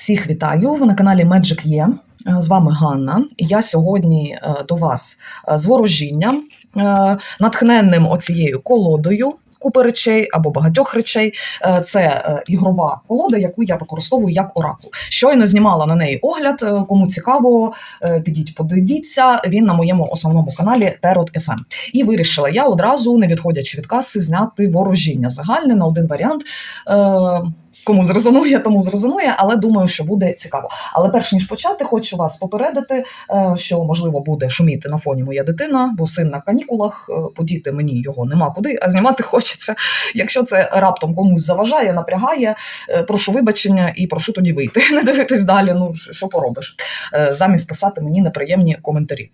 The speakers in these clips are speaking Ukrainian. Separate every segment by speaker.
Speaker 1: Всіх вітаю! Ви на каналі Magic є. З вами Ганна. Я сьогодні е, до вас е, з ворожінням, е, натхненним оцією колодою. Купи речей або багатьох речей. Е, Це е, ігрова колода, яку я використовую як оракул. Щойно знімала на неї огляд. Е, Кому цікаво, е, підіть, подивіться. Він на моєму основному каналі Terot FM. І вирішила я одразу, не відходячи від каси, зняти ворожіння загальне на один варіант. Кому зрезонує, тому зрезонує, але думаю, що буде цікаво. Але перш ніж почати, хочу вас попередити, е, що можливо буде шуміти на фоні моя дитина, бо син на канікулах, е, подіти мені його нема куди, а знімати хочеться. Якщо це раптом комусь заважає, напрягає, е, прошу вибачення і прошу тоді вийти. Не дивитись далі. Ну що поробиш, замість писати мені неприємні коментарі.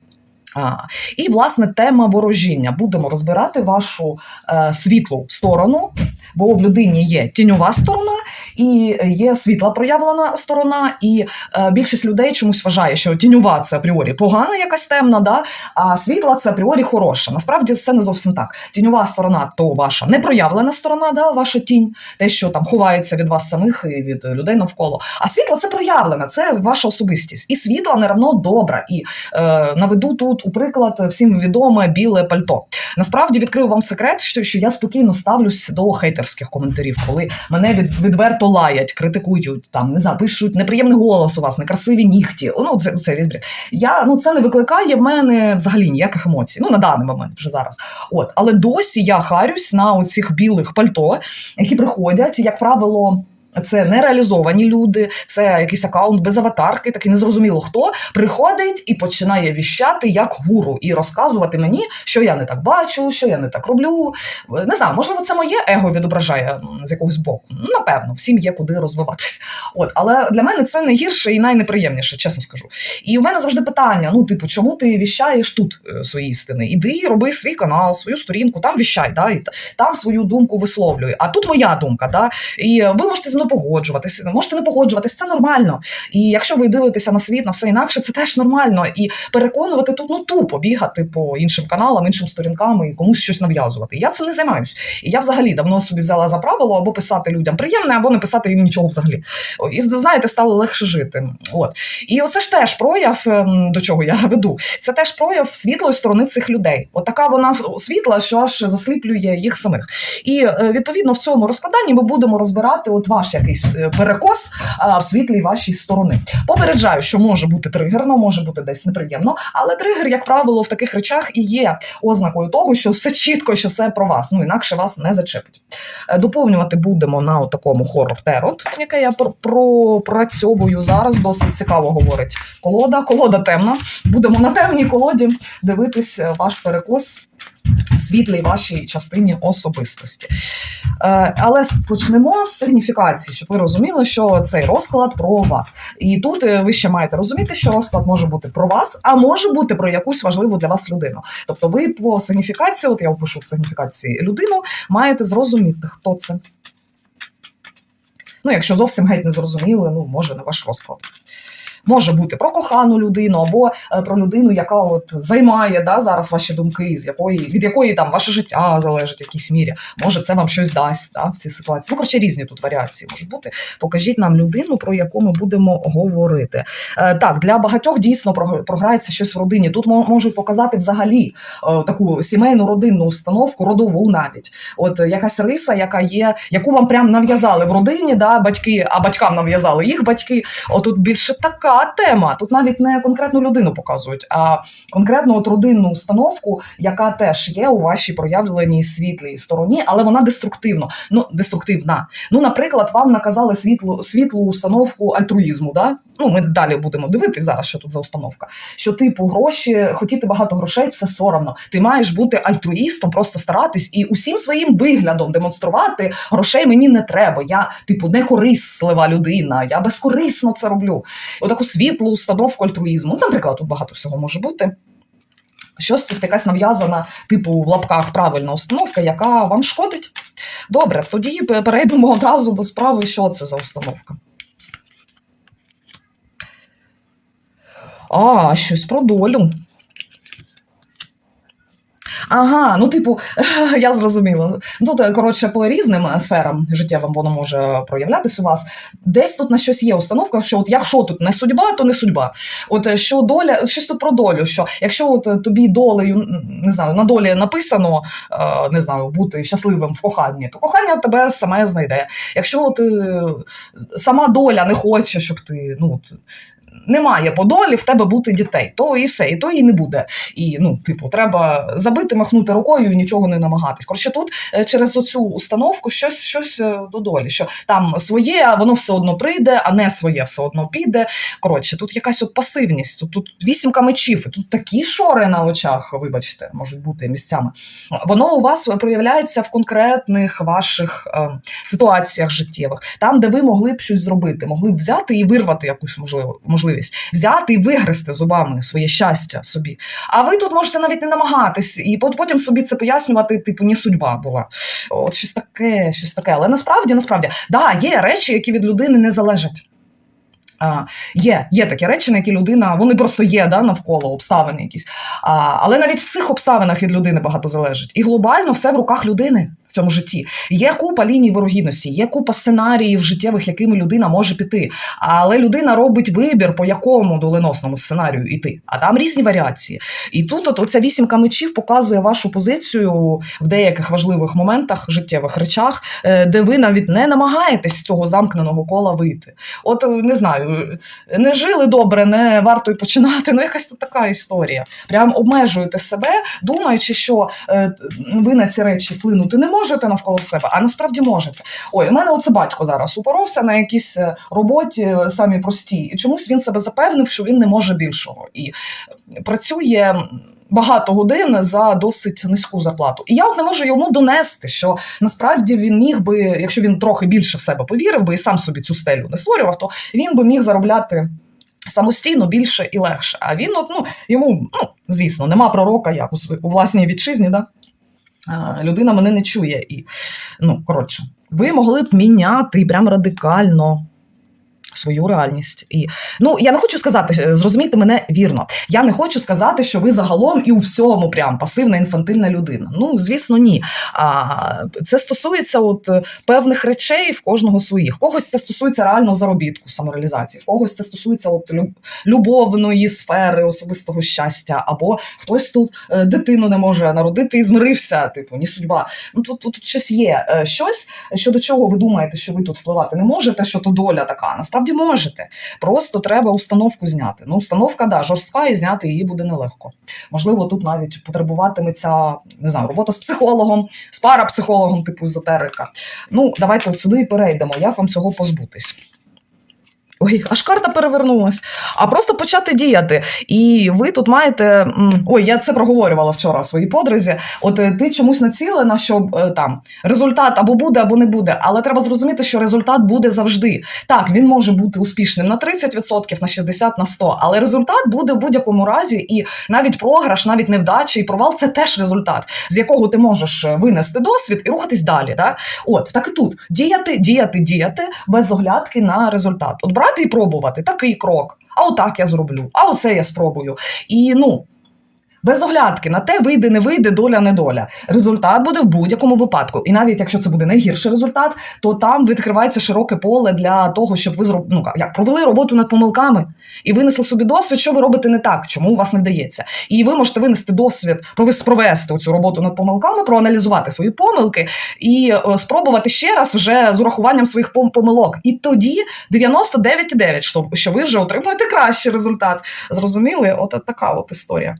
Speaker 1: А, і власне тема ворожіння. Будемо розбирати вашу е, світлу сторону, бо в людині є тіньова сторона і є світла проявлена сторона. І е, більшість людей чомусь вважає, що тіньова це апріорі погана, якась темна, да? а світла це апріорі хороша. Насправді це не зовсім так. Тіньова сторона то ваша непроявлена сторона, да? ваша тінь, те, що там ховається від вас самих і від людей навколо. А світла це проявлена, це ваша особистість. І світла не равно добра. І е, наведу тут у приклад всім відоме біле пальто. Насправді відкрию вам секрет, що, що я спокійно ставлюсь до хейтерських коментарів, коли мене від, відверто лаять, критикують, там не знаю, пишуть неприємний голос у вас, некрасиві нігті. Ну це, це візбрід. Я ну це не викликає в мене взагалі ніяких емоцій. Ну на даний момент вже зараз. От, але досі я харюсь на оцих білих пальто, які приходять, як правило. Це нереалізовані люди, це якийсь акаунт без аватарки, такий незрозуміло хто приходить і починає віщати як гуру і розказувати мені, що я не так бачу, що я не так роблю. Не знаю, можливо, це моє его відображає з якогось боку. Ну, напевно, всім є куди розвиватись. От, але для мене це найгірше і найнеприємніше, чесно скажу. І у мене завжди питання: ну, типу, чому ти віщаєш тут е, свої істини? Іди, роби свій канал, свою сторінку, там віщай, да, і там свою думку висловлюй. А тут моя думка, да. І ви можете зі мною погоджуватись, можете не погоджуватись, це нормально. І якщо ви дивитеся на світ, на все інакше, це теж нормально. І переконувати тут ну тупо бігати по іншим каналам, іншим сторінкам і комусь щось нав'язувати. Я цим не займаюсь. І я взагалі давно собі взяла за правило або писати людям приємне, або не писати їм нічого взагалі. І знаєте, стало легше жити. От і оце ж теж прояв, ем, до чого я веду. Це теж прояв світлої сторони цих людей. От така вона світла, що аж засліплює їх самих. І е, відповідно в цьому розкладанні ми будемо розбирати от ваш якийсь е, перекос в світлій вашій сторони. Попереджаю, що може бути тригерно, може бути десь неприємно, але тригер, як правило, в таких речах і є ознакою того, що все чітко, що все про вас. Ну інакше вас не зачепить. Е, Доповнювати будемо на такому хоррор терот, яке я пропрацьовую зараз. Досить цікаво говорить колода. Колода темна. Будемо на темній колоді дивитись е, ваш перекос. В світлій вашій частині особистості. Е, але почнемо з сигніфікації, щоб ви розуміли, що цей розклад про вас. І тут е, ви ще маєте розуміти, що розклад може бути про вас, а може бути про якусь важливу для вас людину. Тобто, ви по сигніфікації, от я опишу в сигніфікації людину, маєте зрозуміти, хто це. Ну, якщо зовсім геть не зрозуміли, ну може не ваш розклад. Може бути про кохану людину або е, про людину, яка от займає да, зараз ваші думки, з якої від якої там ваше життя залежить в якійсь мірі. Може, це вам щось дасть да, в цій ситуації. Ну, коротше, різні тут варіації можуть бути. Покажіть нам людину, про яку ми будемо говорити. Е, так, для багатьох дійсно про- програється щось в родині. Тут мо- можуть показати взагалі е, таку сімейну родинну установку, родову навіть. От якась риса, яка є, яку вам прям нав'язали в родині, да, батьки, а батькам нав'язали їх батьки. Отут більше така тема. Тут навіть не конкретну людину показують, а конкретну от родинну установку, яка теж є у вашій проявленій світлій стороні, але вона деструктивно. Ну, деструктивна. Ну, наприклад, вам наказали світлу, світлу установку альтруїзму. Да? Ну, ми далі будемо дивитися зараз, що тут за установка. Що, типу, гроші, хотіти багато грошей це соромно. Ти маєш бути альтруїстом, просто старатись і усім своїм виглядом демонструвати грошей мені не треба. Я, типу, не корислива людина, я безкорисно це роблю. Отаку світлу установку альтруїзму. Ну, Наприклад, тут багато всього може бути. Щось тут якась нав'язана, типу, в лапках правильна установка, яка вам шкодить. Добре, тоді перейдемо одразу до справи, що це за установка. А, щось про долю. Ага, ну типу, я зрозуміла. Тут, е, коротше, по різним е, сферам життєвим воно може проявлятись у вас. Десь тут на щось є установка, що от якщо тут не судьба, то не судьба. От е, що доля, щось тут про долю. Що якщо от е, тобі долею не знаю, на долі написано не знаю, бути щасливим в коханні, то кохання тебе саме знайде. Якщо от сама доля не хоче, щоб ти ну. Немає по долі в тебе бути дітей, то і все, і то і не буде. І ну, типу, треба забити, махнути рукою і нічого не намагатись. Коротше, тут е, через оцю установку щось, щось е, до що там своє, а воно все одно прийде, а не своє все одно піде. Коротше, тут якась от пасивність, тут, тут вісімка мечів, і тут такі шори на очах, вибачте, можуть бути місцями. Воно у вас проявляється в конкретних ваших е, ситуаціях життєвих, там, де ви могли б щось зробити, могли б взяти і вирвати якусь можливо, можливість, взяти і вигризти зубами своє щастя собі. А ви тут можете навіть не намагатись, і потім собі це пояснювати, типу, не судьба була. От щось таке, щось таке. Але насправді, насправді, да, є речі, які від людини не залежать. А, є, є такі речі, на які людина, вони просто є да, навколо обставини якісь. А, але навіть в цих обставинах від людини багато залежить. І глобально все в руках людини цьому житті. Є купа ліній вирогідності, є купа сценаріїв життєвих, якими людина може піти. Але людина робить вибір, по якому доленосному сценарію йти. А там різні варіації. І тут от оця вісімка мечів показує вашу позицію в деяких важливих моментах, життєвих речах, е, де ви навіть не намагаєтесь з цього замкненого кола вийти. От е, не знаю, е, не жили добре, не варто й починати. Ну, якась тут така історія. Прям обмежуєте себе, думаючи, що ви на ці речі вплинути не можете навколо себе, а насправді можете. Ой, у мене оце батько зараз упоровся на якійсь е, роботі е, самі простій, і чомусь він себе запевнив, що він не може більшого. І працює. Багато годин за досить низьку зарплату. І я от не можу йому донести, що насправді він міг би, якщо він трохи більше в себе повірив би і сам собі цю стелю не створював, то він би міг заробляти самостійно більше і легше. А він, от, ну, йому, ну, звісно, нема пророка, як у, у власній вітчизні, да? Людина мене не чує. І, ну, коротше, ви могли б міняти прям радикально. Свою реальність, і ну я не хочу сказати, е, зрозумійте мене вірно. Я не хочу сказати, що ви загалом і у всьому прям пасивна інфантильна людина. Ну звісно, ні. А це стосується от е, певних речей в кожного своїх. Когось це стосується реального заробітку, самореалізації, в когось це стосується от люб- любовної сфери, особистого щастя, або хтось тут е, дитину не може народити і змирився. Типу, ні судьба. Ну тут, тут, тут щось є. Щось щодо чого ви думаєте, що ви тут впливати не можете, що то доля така. Насправді можете. Просто треба установку зняти. Ну, установка, да, жорстка, і зняти її буде нелегко. Можливо, тут навіть потребуватиметься не знаю, робота з психологом, з парапсихологом, типу езотерика. Ну, давайте от сюди і перейдемо. Як вам цього позбутись? Ой, аж карта перевернулась. А просто почати діяти. І ви тут маєте. Ой, я це проговорювала вчора в своїй подрузі. От е, ти чомусь націлена, що е, там результат або буде, або не буде. Але треба зрозуміти, що результат буде завжди. Так, він може бути успішним на 30%, на 60%, на 100%, але результат буде в будь-якому разі, і навіть програш, навіть невдача і провал це теж результат, з якого ти можеш е, винести досвід і рухатись далі. Да? От так і тут діяти, діяти, діяти без оглядки на результат. От брати і пробувати такий крок. А отак я зроблю, а оце я спробую. І ну. Без оглядки на те, вийде, не вийде, доля, не доля. Результат буде в будь-якому випадку. І навіть якщо це буде найгірший результат, то там відкривається широке поле для того, щоб ви зроб... ну, як провели роботу над помилками і винесли собі досвід, що ви робите не так, чому у вас не вдається. І ви можете винести досвід, провес- провести цю роботу над помилками, проаналізувати свої помилки і е, спробувати ще раз вже з урахуванням своїх помилок. І тоді 99,9, що, що ви вже отримуєте кращий результат. Зрозуміли? От така от історія.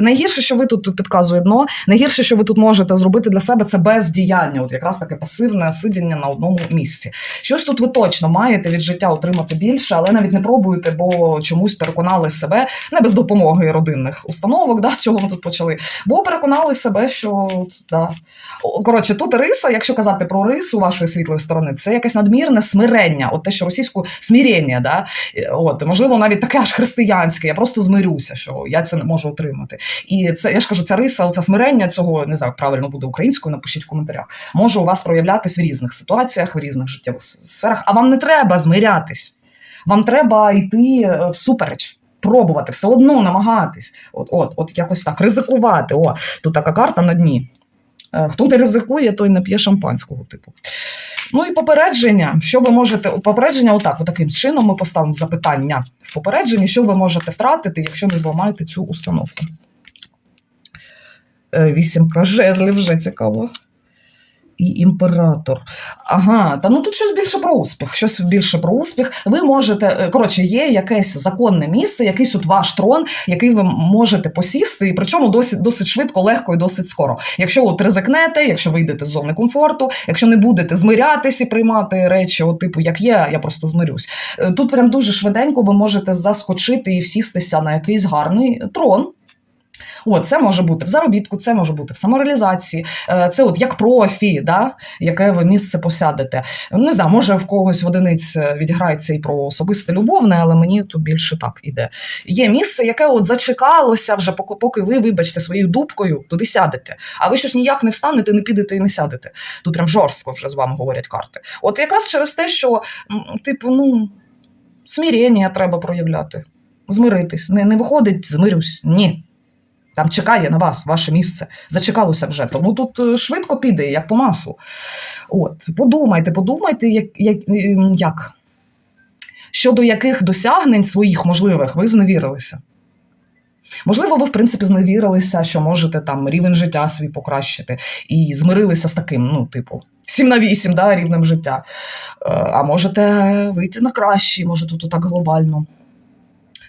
Speaker 1: Найгірше, що ви тут, тут підказує дно, найгірше, що ви тут можете зробити для себе, це бездіяння, от якраз таке пасивне сидіння на одному місці. Щось тут ви точно маєте від життя отримати більше, але навіть не пробуєте, бо чомусь переконали себе не без допомоги родинних установок, да, чого ми тут почали, бо переконали себе, що да. Коротше, тут риса, якщо казати про рису вашої світлої сторони, це якесь надмірне смирення, от те, що російською смірення, да, Е, от можливо, навіть таке аж християнське. Я просто змирюся, що я це не можу отримати. І це я ж кажу, ця риса, оце смирення цього не знаю, як правильно буде українською. Напишіть в коментарях. Може у вас проявлятись в різних ситуаціях, в різних життєвих сферах. А вам не треба змирятись. Вам треба йти е, всупереч. пробувати, все одно намагатись. От, от, от якось так, ризикувати. О, тут така карта на дні. Е, Хто не ризикує, той не п'є шампанського типу. Ну і попередження, що ви можете попередження, отак, отаким чином ми поставимо запитання в попередженні, що ви можете втратити, якщо не зламаєте цю установку. Е, Вісімка жезлів вже цікаво. І імператор. Ага, та ну тут щось більше про успіх. Щось більше про успіх. Ви можете, е, коротше, є якесь законне місце, якийсь от ваш трон, який ви можете посісти, і причому досить, досить швидко, легко і досить скоро. Якщо от ризикнете, якщо вийдете з зони комфорту, якщо не будете змирятися і приймати речі, от типу, як є, я просто змирюсь. Е, Тут прям дуже швиденько ви можете заскочити і всістися на якийсь гарний трон. От, це може бути в заробітку, це може бути в самореалізації, е, це от як профі, да, яке ви місце посядете. Не знаю, може в когось одиниць е, відіграється і про особисте любовне, але мені тут більше так іде. Є місце, яке от зачекалося вже, поки, ви, вибачте, своєю дубкою туди сядете. А ви щось ніяк не встанете, не підете і не сядете. Тут прям жорстко вже з вами говорять карти. От якраз через те, що, типу, ну, смирення треба проявляти, змиритись. Не, не виходить, змирюсь. Ні. Там чекає на вас, ваше місце. Зачекалося вже. Тому тут е, швидко піде, як по маслу. От, подумайте, подумайте, як, як, ем, як. щодо яких досягнень своїх можливих ви зневірилися. Можливо, ви, в принципі, зневірилися, що можете там рівень життя свій покращити, і змирилися з таким, ну, типу, 7 на 8 да, рівнем життя. Е, А можете вийти на кращий, може тут так глобально.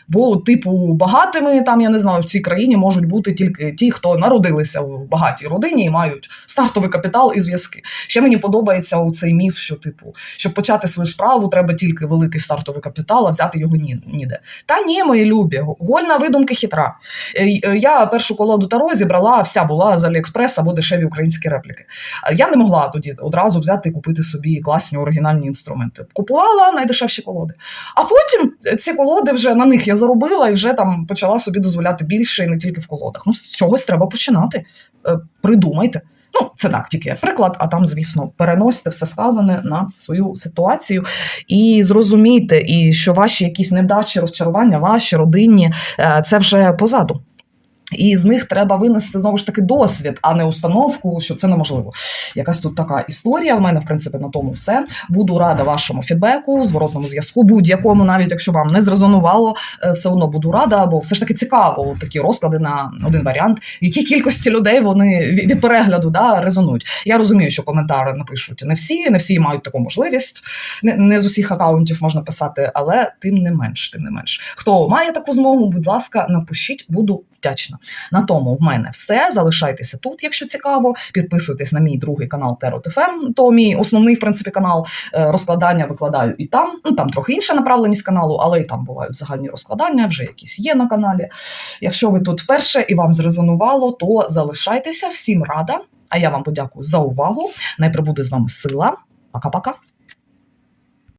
Speaker 1: Бо, типу, багатими там, я не знаю, в цій країні можуть бути тільки ті, хто народилися в багатій родині і мають стартовий капітал і зв'язки. Ще мені подобається цей міф, що, типу, щоб почати свою справу, треба тільки великий стартовий капітал, а взяти його ні, ніде. Та ні, мої любі, гольна видумки хитра. Е, е, Я першу колоду Таро зібрала, вся була з Аліекспрес або дешеві українські репліки. А Я не могла тоді одразу взяти і купити собі класні оригінальні інструменти. Купувала найдешевші колоди. А потім ці колоди вже на них я заробила і вже там почала собі дозволяти більше і не тільки в колодах. Ну, з чогось треба починати. Е, Придумайте. Ну, це так, тільки приклад, а там, звісно, переносите все сказане на свою ситуацію і зрозумійте, і що ваші якісь невдачі, розчарування, ваші родинні, е, це вже позаду. І з них треба винести знову ж таки досвід, а не установку, що це неможливо. Якась тут така історія. У мене, в принципі, на тому все. Буду рада вашому фідбеку, зворотному зв'язку, будь-якому, навіть якщо вам не зрезонувало, е, все одно буду рада, бо все ж таки цікаво такі розклади на один варіант, в якій кількості людей вони від перегляду да, резонують. Я розумію, що коментари напишуть не всі, не всі мають таку можливість. Не, не з усіх акаунтів можна писати, але тим не менш, тим не менш. Хто має таку змогу, будь ласка, напишіть, буду вдячна. На тому в мене все. Залишайтеся тут, якщо цікаво. Підписуйтесь на мій другий канал Терот ФМ, то мій основний в принципі канал Е, розкладання викладаю і там. Ну там трохи інша направленість каналу, але і там бувають загальні розкладання, вже якісь є на каналі. Якщо ви тут вперше і вам зрезонувало, то залишайтеся. Всім рада. А я вам подякую за увагу. Най прибуде з вами сила. Пока-пока.